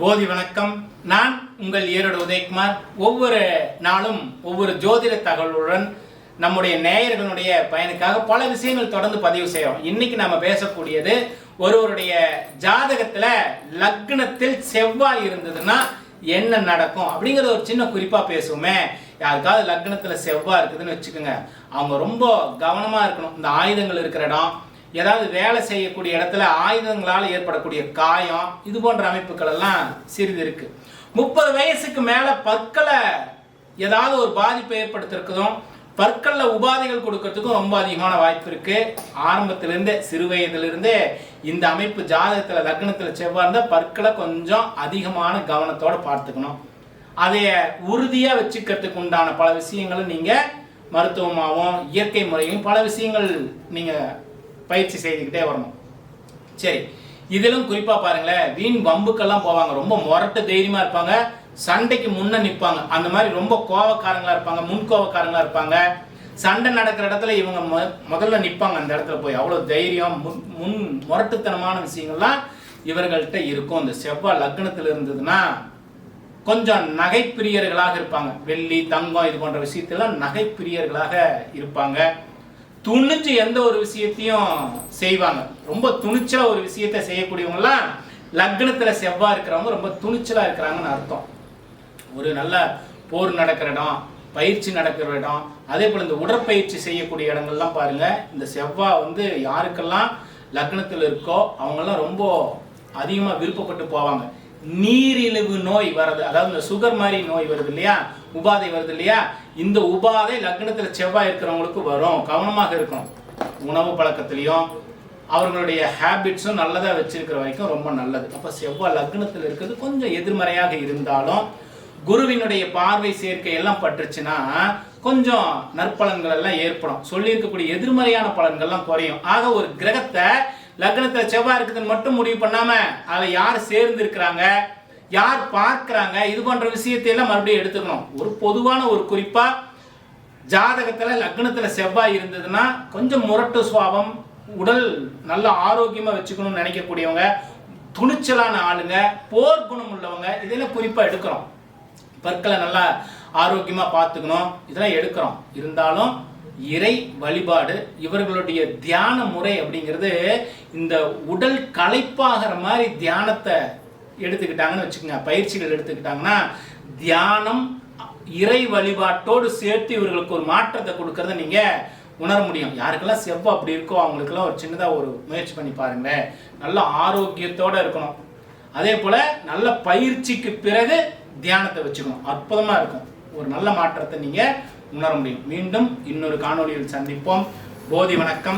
போதி வணக்கம். நான் உங்கள் ஈரோடு உதயகுமார். ஒவ்வொரு நாளும் ஒவ்வொரு ஜோதிட தகவலுடன் நம்முடைய நேயர்களுடைய பயனுக்காக பல விஷயங்கள் தொடர்ந்து பதிவு செய்கிறோம் இன்னைக்கு நாம பேசக்கூடியது ஒருவருடைய ஜாதகத்துல லக்னத்தில் செவ்வாய் இருந்ததுன்னா என்ன நடக்கும் அப்படிங்கிறத ஒரு சின்ன குறிப்பா பேசுவோமே. யாருக்காவது லக்னத்துல செவ்வாய் இருக்குதுன்னு வச்சுக்கோங்க. அவங்க ரொம்ப கவனமா இருக்கணும். இந்த ஆயுதங்கள் இருக்கிற இடம் ஏதாவது வேலை செய்யக்கூடிய இடத்துல ஆயுதங்களால் ஏற்படக்கூடிய காயம் இது போன்ற அமைப்புகள் எல்லாம் சிறிது இருக்கு. முப்பது வயசுக்கு மேல பற்களை ஏதாவது ஒரு பாதிப்பை ஏற்படுத்திருக்கதும் பற்களில் உபாதைகள் கொடுக்கறதுக்கும் ரொம்ப அதிகமான வாய்ப்பு இருக்கு. ஆரம்பத்திலிருந்தே சிறு வயதிலிருந்தே இந்த அமைப்பு ஜாதகத்தில் லக்னத்தில் செவ்வாய் இருந்தால் பற்களை கொஞ்சம் அதிகமான கவனத்தோடு பார்த்துக்கணும். அதைய உறுதியாக வச்சுக்கிறதுக்கு உண்டான பல விஷயங்களும் நீங்கள் மருத்துவமாகவும் இயற்கை முறையும் பல விஷயங்கள் நீங்கள் பயிற்சி செய்துக்கிட்டே வரணும். சரி இதிலும் குறிப்பாக பாருங்களேன் வீண் வம்புக்கெல்லாம் போவாங்க. ரொம்ப முரட்டு தைரியமாக இருப்பாங்க. சண்டைக்கு முன்ன நிற்பாங்க. அந்த மாதிரி ரொம்ப கோவக்காரங்களா இருப்பாங்க முன் கோவக்காரங்களா இருப்பாங்க. சண்டை நடக்கிற இடத்துல இவங்க மொ- முதல்ல நிற்பாங்க அந்த இடத்துல போய். அவ்வளோ தைரியம் முன் முன் முரட்டுத்தனமான விஷயங்கள்லாம் இவர்கள்ட்ட இருக்கும். இந்த செவ்வாய் லக்னத்தில் இருந்ததுன்னா கொஞ்சம் நகைப்பிரியர்களாக இருப்பாங்க. வெள்ளி தங்கம் இது போன்ற விஷயத்தெல்லாம் நகைப்பிரியர்களாக இருப்பாங்க. துணிச்சு எந்த ஒரு விஷயத்தையும் செய்வாங்க. ரொம்ப துணிச்சலாக ஒரு விஷயத்தை செய்யக்கூடியவங்களாம் லக்னத்தில் செவ்வாய் இருக்கிறவங்க ரொம்ப துணிச்சலாக இருக்கிறாங்கன்னு அர்த்தம். ஒரு நல்ல போர் நடக்கிற இடம் பயிற்சி நடக்கிற இடம் அதே போல் இந்த உடற்பயிற்சி செய்யக்கூடிய இடங்கள்லாம் பாருங்கள் இந்த செவ்வாய் வந்து யாருக்கெல்லாம் லக்னத்தில் இருக்கோ அவங்கெல்லாம் ரொம்ப அதிகமாக விருப்பப்பட்டு போவாங்க. நீரிழிவு நோய் வர்றது அதாவது இந்த சுகர் மாதிரி நோய் வருது இல்லையா? உபாதை வருது இல்லையா? இந்த உபாதை லக்னத்தில் செவ்வாய் இருக்கிறவங்களுக்கு வரும் கவனமாக இருக்கணும். உணவு பழக்கத்திலையும் அவர்களுடைய ஹேபிட்ஸும் நல்லதாக வச்சிருக்கிற வரைக்கும் ரொம்ப நல்லது. அப்போ செவ்வாய் லக்னத்தில் இருக்கிறது கொஞ்சம் எதிர்மறையாக இருந்தாலும் குருவினுடைய பார்வை சேர்க்கை எல்லாம் பட்டுருச்சுன்னா கொஞ்சம் நற்பலன்கள் எல்லாம் ஏற்படும். சொல்லியிருக்கக்கூடிய எதிர்மறையான பலன்கள்லாம் குறையும். ஆக ஒரு கிரகத்தை லக்னத்துல செவ்வாய் இருக்குதுன்னு மட்டும் முடிவு பண்ணாம அதை யார் சேர்ந்து இருக்கிறாங்க யார் பார்க்குறாங்க இது போன்ற விஷயத்தை எல்லாம் மறுபடியும் எடுத்துக்கணும். ஒரு பொதுவான ஒரு குறிப்பா ஜாதகத்துல லக்னத்துல செவ்வாய் இருந்ததுன்னா கொஞ்சம் முரட்டு சுவாபம் உடல் நல்ல ஆரோக்கியமா வச்சுக்கணும்னு நினைக்கக்கூடியவங்க துணிச்சலான ஆளுங்க போர் குணம் உள்ளவங்க இதெல்லாம் குறிப்பா எடுக்கிறோம் பற்களை நல்லா ஆரோக்கியமா பார்த்துக்கணும் இதெல்லாம் எடுக்கிறோம் இருந்தாலும் இறை வழிபாடு இவர்களுடைய தியான முறை அப்படிங்கிறது இந்த உடல் களைப்பாகிற மாதிரி தியானத்தை எடுத்துக்கிட்டாங்கன்னு வச்சுக்கோங்க பயிற்சிகள் எடுத்துக்கிட்டாங்கன்னா தியானம் இறை வழிபாட்டோடு சேர்த்து இவர்களுக்கு ஒரு மாற்றத்தை கொடுக்கறத நீங்க உணர முடியும். யாருக்கெல்லாம் செவ்வாய் அப்படி இருக்கோ அவங்களுக்கெல்லாம் ஒரு சின்னதாக ஒரு முயற்சி பண்ணி பாருங்களேன். நல்ல ஆரோக்கியத்தோடு இருக்கணும். அதே போல் நல்ல பயிற்சிக்கு பிறகு தியானத்தை வச்சுக்கணும். அற்புதமாக இருக்கும். ஒரு நல்ல மாற்றத்தை நீங்கள் உணர முடியும் மீண்டும் இன்னொரு காணொளியில் சந்திப்போம். போதி வணக்கம்.